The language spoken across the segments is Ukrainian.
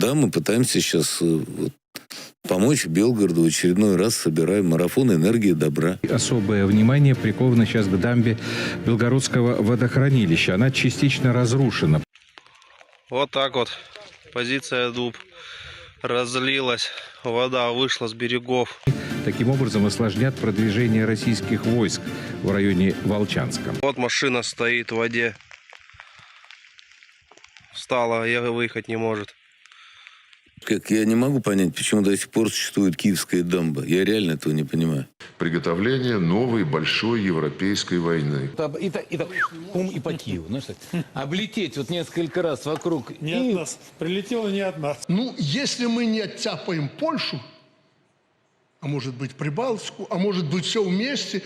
Да, мы пытаемся сейчас вот, помочь Белгороду в очередной раз, собираем марафон энергии добра. Особое внимание приковано сейчас к дамбе Белгородского водохранилища. Она частично разрушена. Вот так вот. Позиция дуб разлилась. Вода вышла с берегов. Таким образом осложнят продвижение российских войск в районе Волчанска. Вот машина стоит в воде. Встала, я выехать не может. Как я не могу понять, почему до сих пор существует киевская дамба. Я реально этого не понимаю. приготовление новой большой европейской войны. И, так- и так, пум, и по Киеву. Знаешь, так. Облететь вот несколько раз вокруг. Не и от нас. Прилетело не от нас. Ну, если мы не оттяпаем Польшу, а может быть Прибалтику, а может быть все вместе,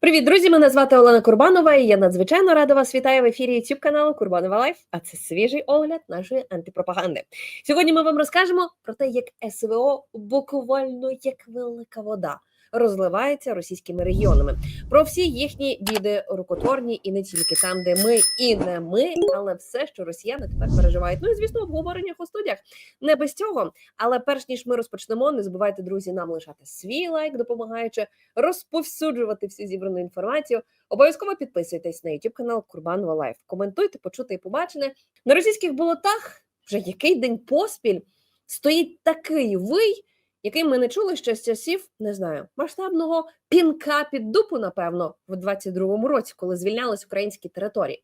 Привіт, друзі! Мене звати Олена Курбанова, і я надзвичайно рада вас вітаю в ефірі YouTube каналу Курбанова Лайф. А це свіжий огляд нашої антипропаганди. Сьогодні ми вам розкажемо про те, як СВО буквально як велика вода розливається російськими регіонами. Про всі їхні біди рукотворні і не тільки там, де ми і не ми, але все, що росіяни тепер переживають. Ну і звісно, обговорення у студіях не без цього. Але перш ніж ми розпочнемо, не забувайте, друзі, нам лишати свій лайк, допомагаючи розповсюджувати всю зібрану інформацію. Обов'язково підписуйтесь на YouTube канал Курбанова Лайф. Коментуйте, почути і побачене. На російських болотах вже який день поспіль стоїть такий вий, який ми не чули ще з часів, не знаю, масштабного пінка під дупу, напевно, в 22-му році, коли звільнялись українські території.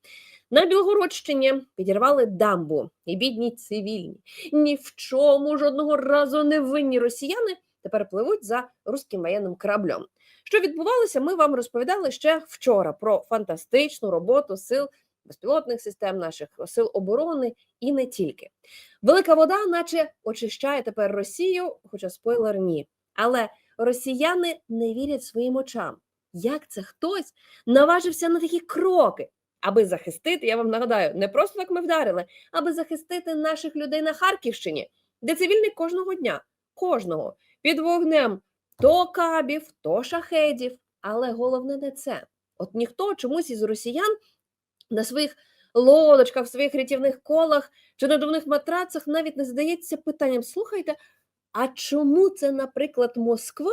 На Білгородщині підірвали дамбу, і бідні цивільні, ні в чому жодного разу не винні росіяни тепер пливуть за руським воєнним кораблем. Що відбувалося, ми вам розповідали ще вчора про фантастичну роботу сил безпілотних систем, наших сил оборони і не тільки. Велика вода, наче очищає тепер Росію, хоча спойлер ні. Але росіяни не вірять своїм очам. Як це хтось наважився на такі кроки, аби захистити, я вам нагадаю, не просто так ми вдарили, аби захистити наших людей на Харківщині, де цивільний кожного дня, кожного під вогнем то кабів, то шахедів. Але головне не це. От ніхто чомусь із росіян на своїх лодочках, в своїх рятівних колах чи надувних матрацах навіть не задається питанням: слухайте, а чому це, наприклад, Москва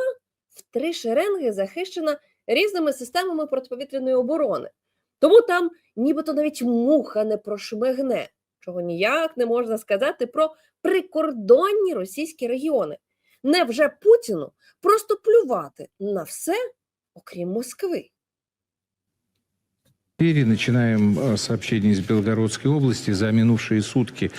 в три шеренги захищена різними системами протиповітряної оборони? Тому там нібито навіть муха не прошмигне, чого ніяк не можна сказати про прикордонні російські регіони. Невже Путіну просто плювати на все, окрім Москви? Теперь начинаем э, сообщение из Белгородской области. За минувшие сутки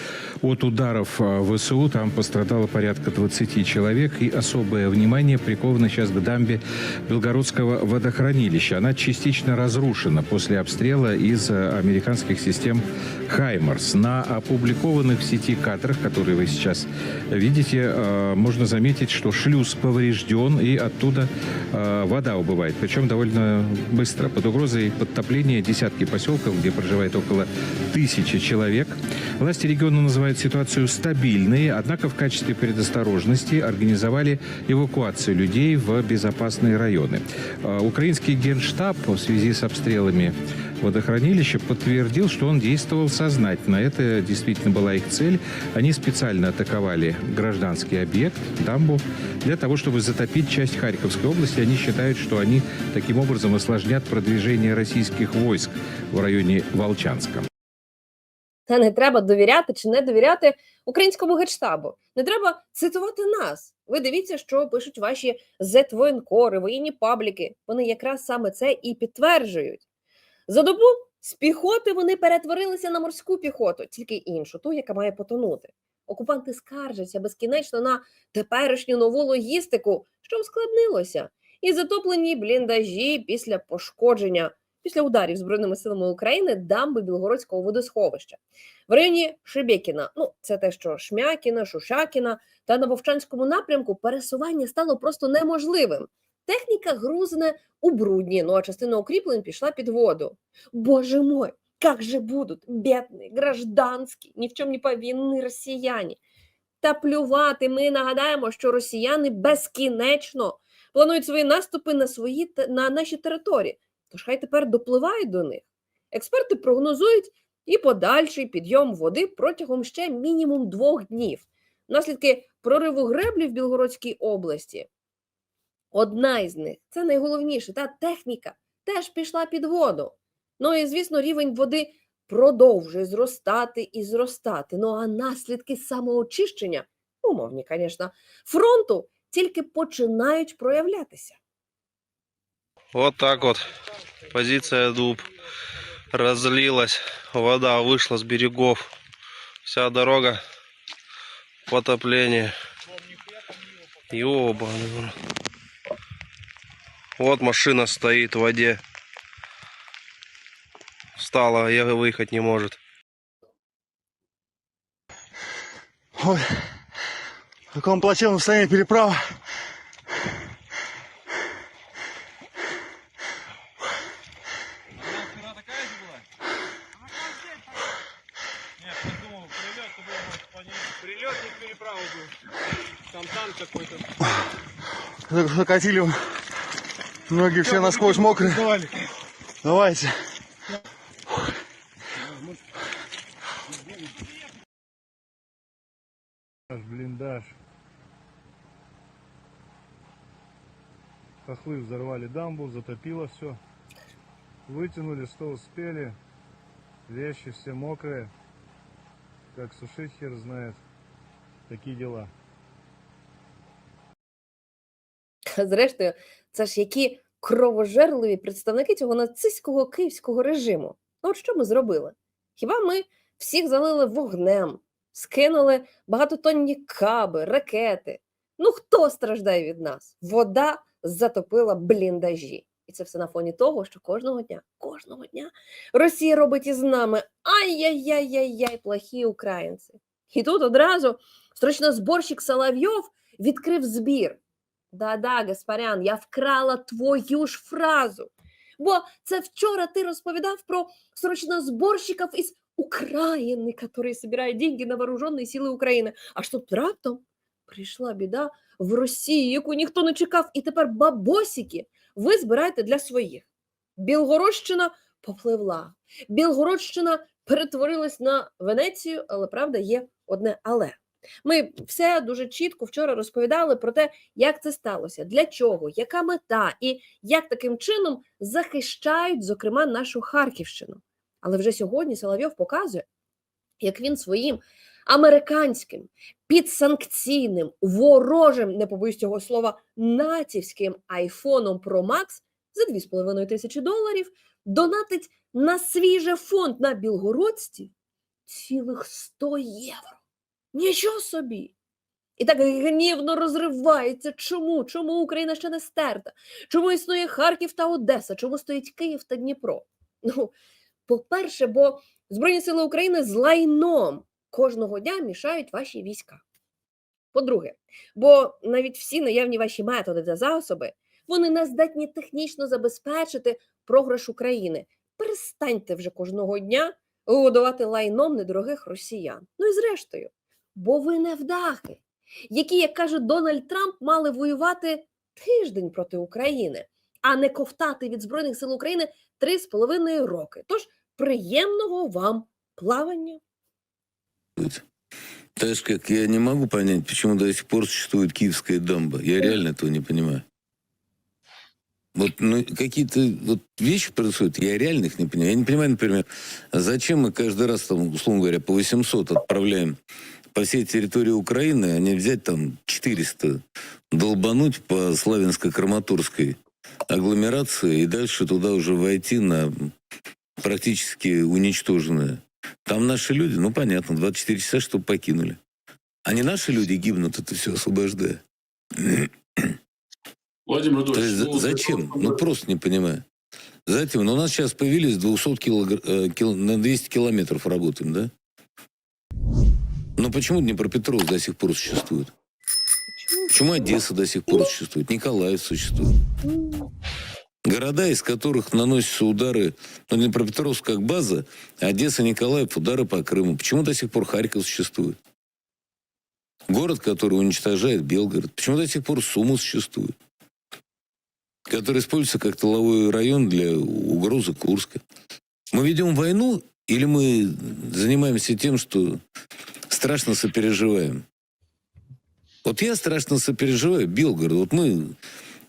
от ударов э, ВСУ там пострадало порядка 20 человек. И особое внимание приковано сейчас к дамбе Белгородского водохранилища. Она частично разрушена после обстрела из э, американских систем «Хаймарс». На опубликованных в сети кадрах, которые вы сейчас видите, можно заметить, что шлюз поврежден и оттуда вода убывает. Причем довольно быстро. Под угрозой подтопления десятки поселков, где проживает около тысячи человек. Власти региона называют ситуацию стабильной, однако в качестве предосторожности организовали эвакуацию людей в безопасные районы. Э, Украинский генштаб в связи с обстрелами водохранилища подтвердил, что он действовал сознательно. Это действительно была их цель. Они специально атаковали гражданский объект, дамбу, для того, чтобы затопить часть Харьковской области. Они считают, что они таким образом осложнят продвижение российских войск в районе Волчанска. Та не треба довіряти чи не довіряти українському генштабу. Не треба цитувати нас. Ви дивіться, що пишуть ваші зет-воєнкори, воєнні пабліки. Вони якраз саме це і підтверджують. За добу з піхоти вони перетворилися на морську піхоту, тільки іншу, ту, яка має потонути. Окупанти скаржаться безкінечно на теперішню нову логістику, що ускладнилося, і затоплені бліндажі після пошкодження після ударів збройними силами України дамби Білгородського водосховища в районі Шебекіна. Ну це те, що Шмякіна, Шушакіна та на Вовчанському напрямку пересування стало просто неможливим. Техніка грузне у брудні, ну а частина укріплень пішла під воду. Боже мой, как же будуть бідні, гражданські, ні в чому не повинні росіяни. Та плювати ми нагадаємо, що росіяни безкінечно планують свої наступи на свої на наші території. Тож хай тепер допливають до них. Експерти прогнозують і подальший підйом води протягом ще мінімум двох днів. Наслідки прориву греблі в Білгородській області. Одна із них це найголовніше, та техніка теж пішла під воду. Ну і звісно, рівень води продовжує зростати і зростати. Ну а наслідки самоочищення, умовні, звісно, фронту тільки починають проявлятися. Вот так вот. Позиция дуб. Разлилась. Вода вышла с берегов. Вся дорога в потопление. Ёбаный в рот. Вот машина стоит в воде. Встала, а я выехать не может. Ой, в каком плачевном состоянии переправа. Так Закатили ноги все насквозь мокрые. Давайте. блиндаж. Хохлы взорвали дамбу, затопило все. Вытянули, что успели. Вещи все мокрые. Как сушить хер знает. Такие дела. Зрештою, це ж які кровожерливі представники цього нацистського київського режиму. Ну, от що ми зробили? Хіба ми всіх залили вогнем, скинули багатотонні каби, ракети? Ну хто страждає від нас? Вода затопила бліндажі. І це все на фоні того, що кожного дня, кожного дня Росія робить із нами ай-яй-яй-яй-яй, плохі українці. І тут одразу срочнозборщик Соловйов відкрив збір. Да-да, Гаспарян, я вкрала твою ж фразу. Бо це вчора ти розповідав про срочнозборщиків із України, які збирають деньги на вооружені сили України. А що раптом прийшла біда в Росію, яку ніхто не чекав, і тепер бабосики ви збираєте для своїх. Білгородщина попливла. Білгородщина перетворилась на Венецію, але правда є одне але. Ми все дуже чітко вчора розповідали про те, як це сталося, для чого, яка мета і як таким чином захищають, зокрема, нашу Харківщину. Але вже сьогодні Соловйов показує, як він своїм американським, підсанкційним, ворожим, не побоюсь цього слова, націвським айфоном Pro Max за 2,5 тисячі доларів донатить на свіже фонд на Білгородці цілих 100 євро. Нічого собі. І так гнівно розривається. Чому? Чому Україна ще не стерта? Чому існує Харків та Одеса? Чому стоїть Київ та Дніпро? Ну, по-перше, бо Збройні Сили України з лайном кожного дня мішають ваші війська. По-друге, бо навіть всі наявні ваші методи та засоби вони не здатні технічно забезпечити програш України. Перестаньте вже кожного дня годувати лайном недорогих росіян. Ну і зрештою, бо ви невдахи, які, як каже Дональд Трамп, мали воювати тиждень проти України, а не ковтати від Збройних сил України три з половиною роки. Тож приємного вам плавання. Так же, как я не могу понять, почему до сих пор существует киевская дамба. Я реально этого не понимаю. Вот ну, какие-то вот вещи происходят, я реально их не понимаю. Я не понимаю, например, зачем мы каждый раз, там, условно говоря, по 800 отправляем по всей территории Украины, а не взять там 400, долбануть по Славянско-Краматорской агломерации и дальше туда уже войти на практически уничтоженное. Там наши люди, ну понятно, 24 часа, чтобы покинули. А не наши люди гибнут, это все освобождая. Владимир То есть ну, зачем? Ну просто не понимаю. Затем, ну у нас сейчас появились 200 килогр- э, кил- на 200 километров работаем, да? Но почему Днепропетровск до сих пор существует? Чому? Почему Одесса до сих пор существует? Николаев существует. Города, из которых наносятся удары, ну, Днепропетровск как база, а Одесса, Николаев, удары по Крыму. Почему до сих пор Харьков существует? Город, который уничтожает Белгород. Почему до сих пор Сумы существует? Который используется как тыловой район для угрозы Курска. Мы ведем войну Или мы занимаемся тем, что страшно сопереживаем? Вот я страшно сопереживаю Белгороду. Вот мы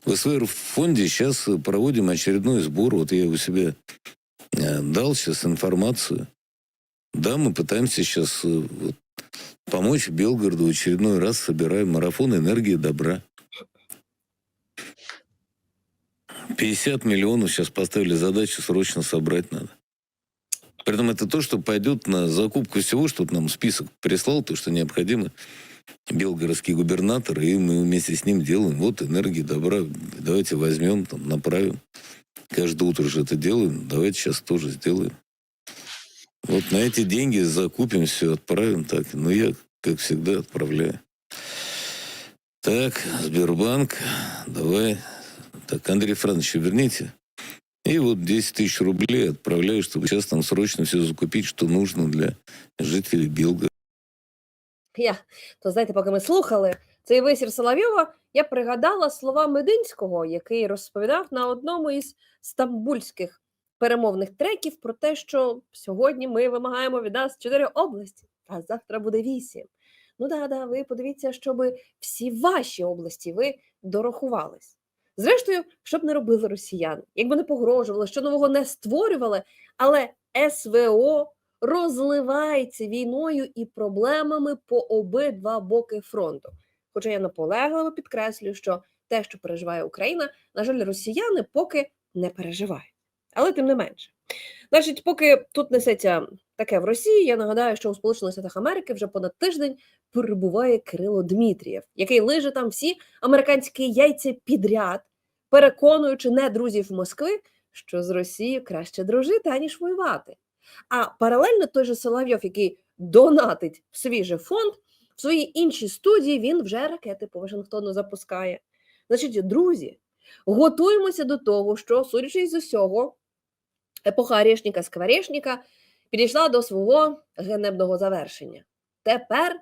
в СВР фонде сейчас проводим очередной сбор. Вот я у себя э, дал сейчас информацию. Да, мы пытаемся сейчас э, вот, помочь Белгороду очередной раз, собираем марафон энергии добра. 50 миллионов сейчас поставили задачу, срочно собрать надо. При этом это то, что пойдет на закупку всего, что нам список прислал, то, что необходимо белгородский губернатор, и мы вместе с ним делаем. Вот энергии добра, давайте возьмем, там, направим. Каждое утро же это делаем, давайте сейчас тоже сделаем. Вот на эти деньги закупим все, отправим так. Ну, я, как всегда, отправляю. Так, Сбербанк, давай. Так, Андрей Францович, верните. И вот 10 тысяч рублей отправляю, чтобы сейчас там срочно все закупить, что нужно для жителей Белгорода. Я, то знаєте, поки ми слухали цей висір Соловйова, я пригадала слова Мединського, який розповідав на одному із стамбульських перемовних треків про те, що сьогодні ми вимагаємо від нас чотири області, а завтра буде вісім. Ну да, да, ви подивіться, щоб всі ваші області ви дорахувались. Зрештою, щоб не робили росіяни, якби не погрожували, що нового не створювали, але СВО розливається війною і проблемами по обидва боки фронту. Хоча я наполегливо підкреслюю, що те, що переживає Україна, на жаль, росіяни поки не переживають. Але тим не менше. Значить, поки тут несеться таке в Росії, я нагадаю, що у Сполучених Штатах Америки вже понад тиждень перебуває Кирило Дмитрієв, який лиже там всі американські яйця підряд, переконуючи не друзів Москви, що з Росією краще дружити, аніж воювати. А паралельно той же Соловйов, який донатить в свіжий фонд, в своїй іншій студії він вже ракети по Вашингтону запускає. Значить, друзі, готуємося до того, що, судячи з усього, епоха Орешника Скворечника підійшла до свого генебного завершення. Тепер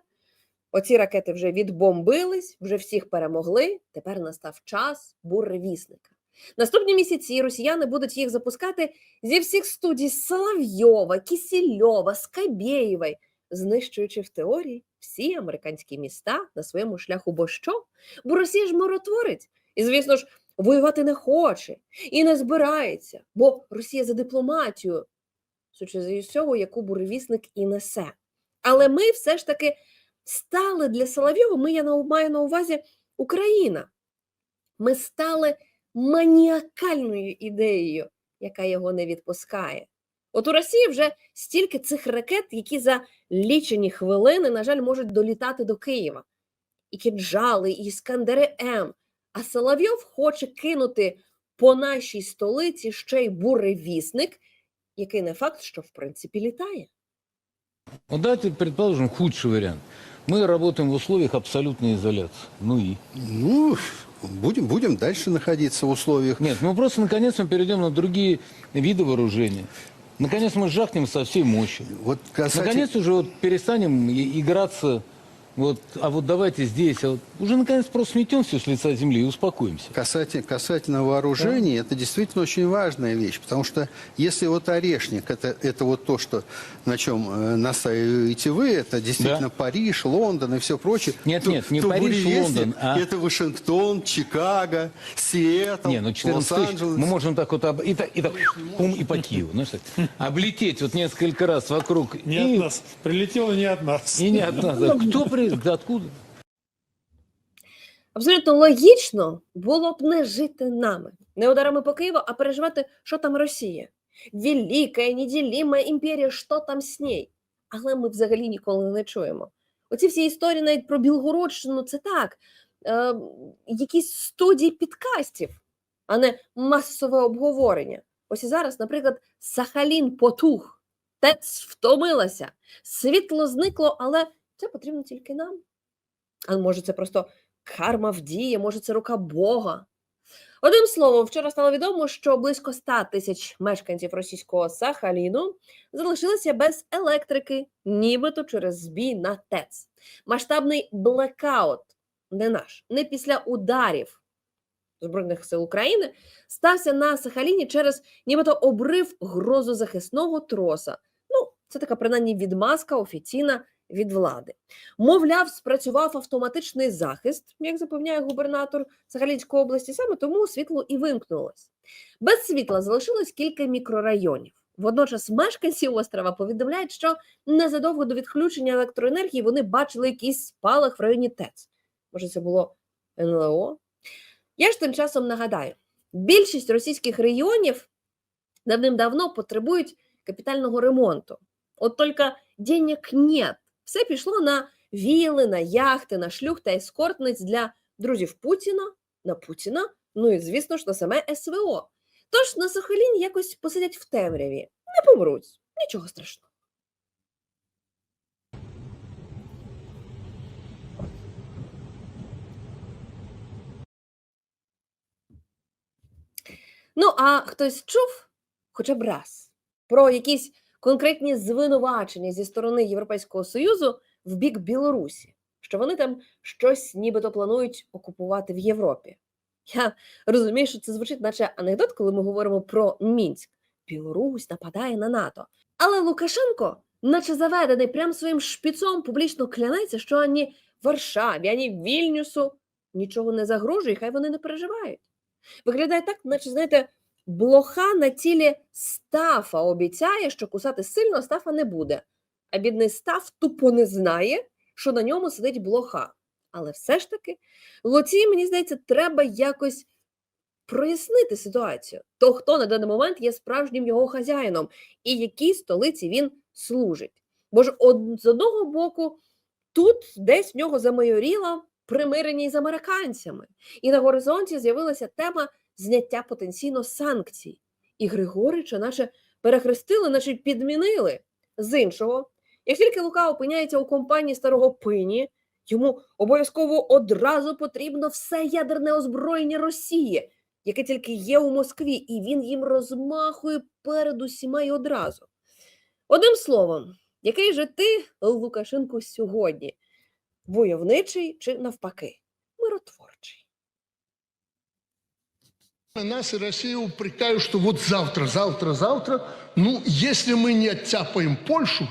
оці ракети вже відбомбились, вже всіх перемогли. Тепер настав час буревісника. Наступні місяці росіяни будуть їх запускати зі всіх студій Соловйова, Кісільова, Скабєєвої, знищуючи в теорії всі американські міста на своєму шляху. Бо що? Бо Росія ж миротворець. І, звісно ж, воювати не хоче і не збирається, бо Росія за дипломатію, судячи з усього, яку буревісник і несе. Але ми все ж таки стали для Соловйова, ми я маю на увазі Україна. Ми стали маніакальною ідеєю, яка його не відпускає. От у Росії вже стільки цих ракет, які за лічені хвилини, на жаль, можуть долітати до Києва. І кінжали, і іскандери М. А Соловйов хоче кинути по нашій столиці ще й буревісник, який не факт, що в принципі літає. Вот давайте предположим худший вариант. Мы работаем в условиях абсолютной изоляции. Ну и? Ну, будем, будем дальше находиться в условиях. Нет, мы просто наконец мы перейдем на другие виды вооружения. Наконец мы жахнем со всей мощи. Вот касательно... Наконец уже вот перестанем и- играться, вот, а вот давайте здесь, а вот, уже наконец просто сметем все с лица земли и успокоимся. Касательно, касательно вооружений, это действительно очень важная вещь, потому что если вот орешник, это, это вот то, что, на чем э, настаиваете вы, это действительно Да. Париж, Лондон и все прочее. Нет, то- нет, не то Париж, Лондон, а- Это Вашингтон, Чикаго, Сиэтл, Не, ну 14 тысяч. Лос-Анджелес. Мы можем так вот об- и так, и так пум, и по Киеву, знаешь, так, облететь вот несколько раз вокруг Не и, от нас. Прилетело не от нас. и не от нас. Да Кто Да откуда? Абсолютно логічно було б не жити нами, не ударами по Києву, а переживати, що там Росія. Велика, неділіма імперія, що там з нею. Але ми взагалі ніколи не чуємо. Оці всі історії навіть про Білгородщину це так, е, якісь студії підкастів, а не масове обговорення. Ось і зараз, наприклад, Сахалін потух, ТЕЦ втомилася, світло зникло, але це потрібно тільки нам. А може, це просто карма вдіє, може, це рука Бога. Одним словом, вчора стало відомо, що близько 100 тисяч мешканців російського Сахаліну залишилися без електрики, нібито через збій на ТЕЦ. Масштабний блекаут, не наш, не після ударів Збройних сил України, стався на Сахаліні через нібито обрив грозозахисного троса. Ну, Це така принаймні відмазка офіційна від влади. Мовляв, спрацював автоматичний захист, як запевняє губернатор Сахалінської області, саме тому світло і вимкнулось. Без світла залишилось кілька мікрорайонів. Водночас мешканці острова повідомляють, що незадовго до відключення електроенергії вони бачили якийсь спалах в районі ТЕЦ. Може, це було НЛО? Я ж тим часом нагадаю: більшість російських регіонів давним-давно потребують капітального ремонту. От тільки денег нет. Все пішло на віли, на яхти, на шлюх та ескортниць для друзів Путіна, на Путіна, ну і звісно ж на саме СВО. Тож на Сахаліні якось посидять в темряві, не помруть, нічого страшного. Ну, а хтось чув хоча б раз про якісь конкретні звинувачення зі сторони Європейського Союзу в бік Білорусі, що вони там щось нібито планують окупувати в Європі. Я розумію, що це звучить, наче анекдот, коли ми говоримо про Мінськ. Білорусь нападає на НАТО. Але Лукашенко, наче заведений прям своїм шпіцом, публічно клянеться, що ані Варшаві, ані Вільнюсу нічого не загрожує, хай вони не переживають. Виглядає так, наче, знаєте, блоха на тілі стафа обіцяє, що кусати сильно стафа не буде. А бідний стаф тупо не знає, що на ньому сидить блоха. Але все ж таки, Лоці, мені здається, треба якось прояснити ситуацію. То, хто на даний момент є справжнім його хазяїном, і якій столиці він служить. Бо ж од, з одного боку, тут десь в нього замайоріло примирення із американцями, і на горизонті з'явилася тема зняття потенційно санкцій. І Григорича, наче перехрестили, наче підмінили. З іншого, як тільки Лука опиняється у компанії старого пині, йому обов'язково одразу потрібно все ядерне озброєння Росії, яке тільки є у Москві, і він їм розмахує перед усіма й одразу. Одним словом, який же ти, Лукашенко, сьогодні? Войовничий чи навпаки, Нас и Россию упрекают, что вот завтра, завтра, завтра, ну, если мы не оттяпаем Польшу,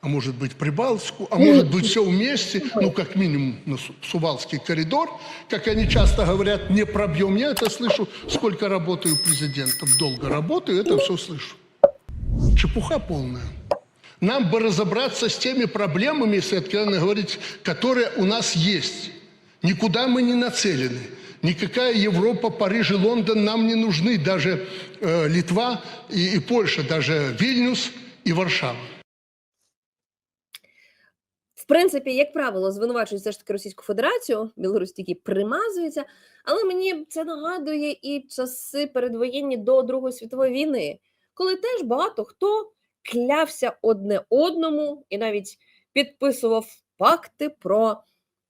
а может быть Прибалтику, а может быть все вместе, ну, как минимум на Су- Сувалский коридор, как они часто говорят, не пробьем. Я это слышу, сколько работаю президентом, долго работаю, это все слышу. Чепуха полная. Нам бы разобраться с теми проблемами, если откровенно говорить, которые у нас есть. Никуда мы не нацелены. Никакая Европа, Париж и Лондон нам не нужны. Даже э, Литва и, и Польша, даже Вильнюс и Варшава. В принципі, як правило, звинувачують все ж таки Російську Федерацію, Білорусь тільки примазується, але мені це нагадує і часи передвоєнні до Другої світової війни, коли теж багато хто клявся одне одному і навіть підписував пакти про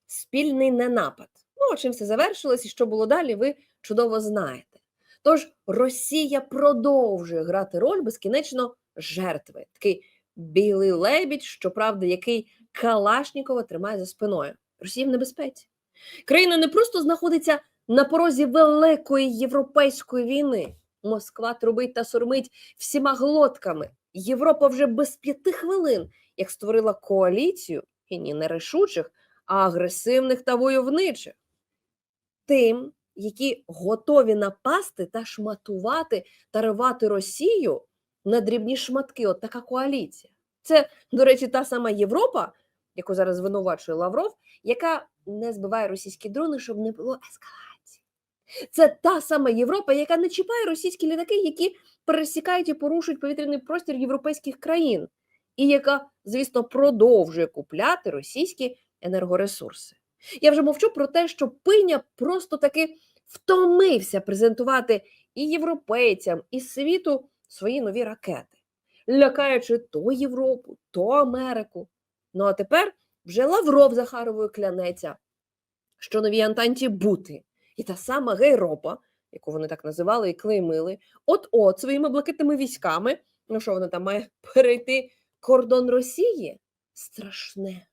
спільний ненапад. Ну, чим все завершилось і що було далі, ви чудово знаєте. Тож Росія продовжує грати роль безкінечно жертви. Такий білий лебідь, щоправда, який Калашнікова тримає за спиною. Росія в небезпеці. Країна не просто знаходиться на порозі великої європейської війни. Москва трубить та сурмить всіма глотками. Європа вже без п'яти хвилин, як створила коаліцію, і ні не рішучих, а агресивних та войовничих. Тим, які готові напасти та шматувати та рвати Росію на дрібні шматки. От така коаліція. Це, до речі, та сама Європа, яку зараз звинувачує Лавров, яка не збиває російські дрони, щоб не було ескалації. Це та сама Європа, яка не чіпає російські літаки, які пересікають і порушують повітряний простір європейських країн, і яка, звісно, продовжує купляти російські енергоресурси. Я вже мовчу про те, що пиня просто таки втомився презентувати і європейцям, і світу свої нові ракети, лякаючи то Європу, то Америку. Ну а тепер вже Лавров Захаровою клянеться, що новій Антанті бути. І та сама Гейропа, яку вони так називали і клеймили, от-от своїми блакитними військами, ну що вона там має перейти кордон Росії? Страшне,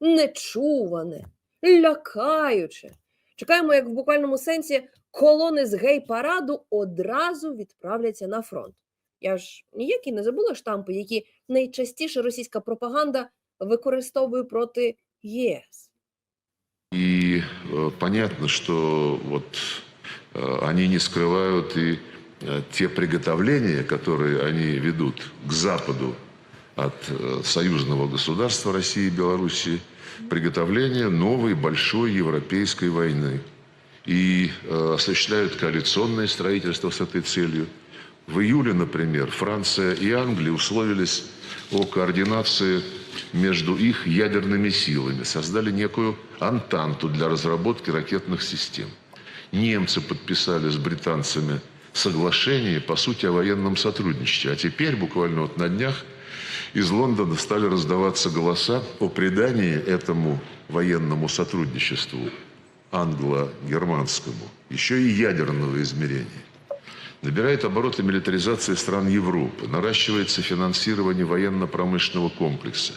нечуване, лякаюче. Чекаємо, як в буквальному сенсі колони з гей-параду одразу відправляться на фронт. Я ж ніякі не забула штампи, які найчастіше російська пропаганда використовує проти ЄС. И э, понятно, что вот э, они не скрывают и э, те приготовления, которые они ведут к западу от э, союзного государства России и Белоруссии, приготовление новой большой европейской войны. И э, осуществляют коалиционное строительство с этой целью. В июле, например, Франция и Англия условились о координации между их ядерными силами, создали некую антанту для разработки ракетных систем. Немцы подписали с британцами соглашение, по сути, о военном сотрудничестве. А теперь, буквально вот на днях, из Лондона стали раздаваться голоса о придании этому военному сотрудничеству англо-германскому еще и ядерного измерения. Набирает обороты милитаризация стран Европы, наращивается финансирование военно-промышленного комплекса,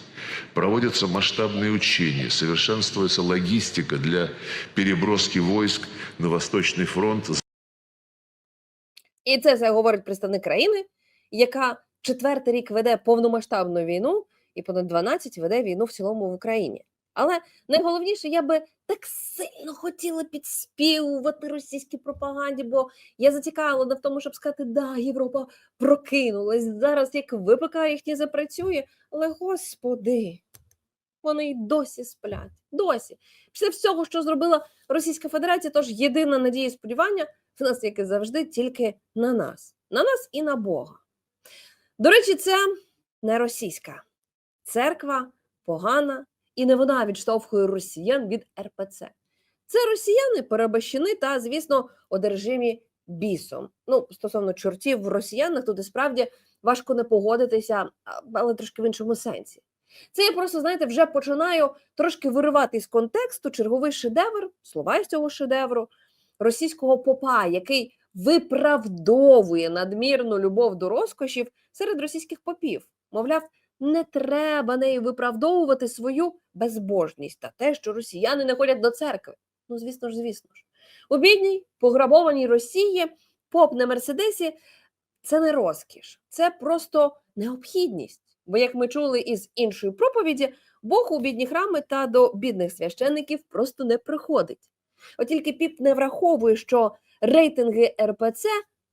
проводятся масштабные учения, совершенствуется логистика для переброски войск на Восточный фронт І це все говорить представник країни, яка четвертий рік веде повномасштабну війну і понад 12 веде війну в цілому в Україні. Але найголовніше, я би так сильно хотіла підспівувати російській пропаганді, бо я зацікавлена в тому, щоб сказати, да, Європа прокинулась зараз, як ВПК їхнє запрацює, але господи, вони й досі сплять. Досі. Після всього, що зробила Російська Федерація, тож єдина надія і сподівання в нас, як і завжди, тільки на нас, на нас і на Бога. До речі, це не російська церква погана, і не вона відштовхує росіян від РПЦ. Це росіяни, перебащини та, звісно, одержимі бісом. Ну, стосовно чортів в росіянах, тут і справді важко не погодитися, але трошки в іншому сенсі. Це я просто, знаєте, вже починаю трошки виривати з контексту черговий шедевр, слова з цього шедевру, російського попа, який виправдовує надмірну любов до розкошів серед російських попів. Мовляв, не треба нею виправдовувати свою безбожність та те, що росіяни не ходять до церкви. Ну, звісно ж, звісно ж. У бідній, пограбованій Росії поп на Мерседесі це не розкіш, це просто необхідність. Бо, як ми чули із іншої проповіді, Бог у бідні храми та до бідних священників просто не приходить. От тільки піп не враховує, що рейтинги РПЦ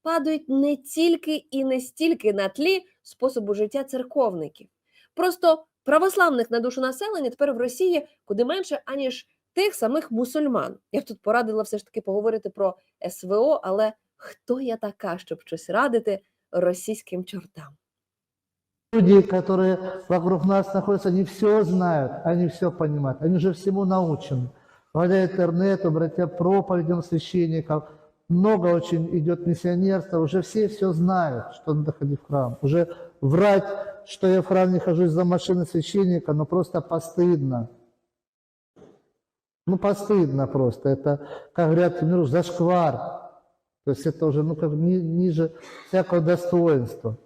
падають не тільки і не стільки на тлі способу життя церковників. Просто православних на душу населення тепер в Росії куди менше, аніж тих самих мусульман. Я б тут порадила все ж таки поговорити про СВО, але хто я така, щоб щось радити російським чортам? Люди, которые вокруг нас находятся, они все знают, они все понимают, они уже всему научены. Благодаря интернету, благодаря проповедям священников, много очень идет миссионерства, уже все все знают, что надо ходить в храм. Уже врать, что я в храм не хожу из-за машины священника, ну просто постыдно. Ну постыдно просто. Это, как говорят, ну, зашквар. То есть это уже ну, как ни- ниже всякого достоинства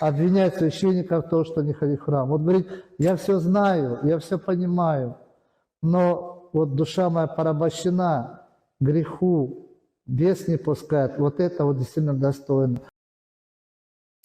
обвинять священника в том, что не ходит в храм. Вот говорит, я все знаю, я все понимаю, но вот душа моя порабощена греху, бес не пускает. Вот это вот действительно достойно.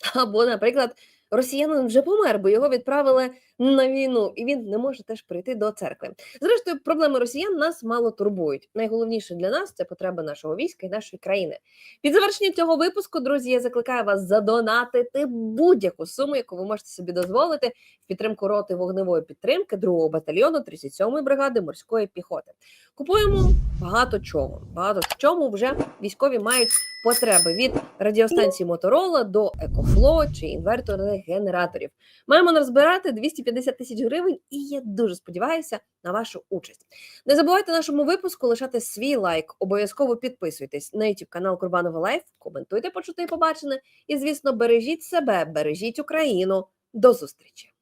Або, наприклад, росіянин вже помер, бо його відправили на війну, і він не може теж прийти до церкви. Зрештою, проблеми росіян нас мало турбують. Найголовніше для нас це потреба нашого війська і нашої країни. Під завершення цього випуску, друзі, я закликаю вас задонатити будь-яку суму, яку ви можете собі дозволити в підтримку роти вогневої підтримки 2-го батальйону 37-ї бригади морської піхоти. Купуємо багато чого. Багато чому вже військові мають потреби від радіостанції Моторола до Екофло чи інверторних генераторів. Маємо назбирати 250 тисяч гривень, і я дуже сподіваюся на вашу участь. Не забувайте нашому випуску лишати свій лайк. Обов'язково підписуйтесь на YouTube канал Курбанова Лайф, коментуйте почуте і побачене. І, звісно, бережіть себе, бережіть Україну. До зустрічі!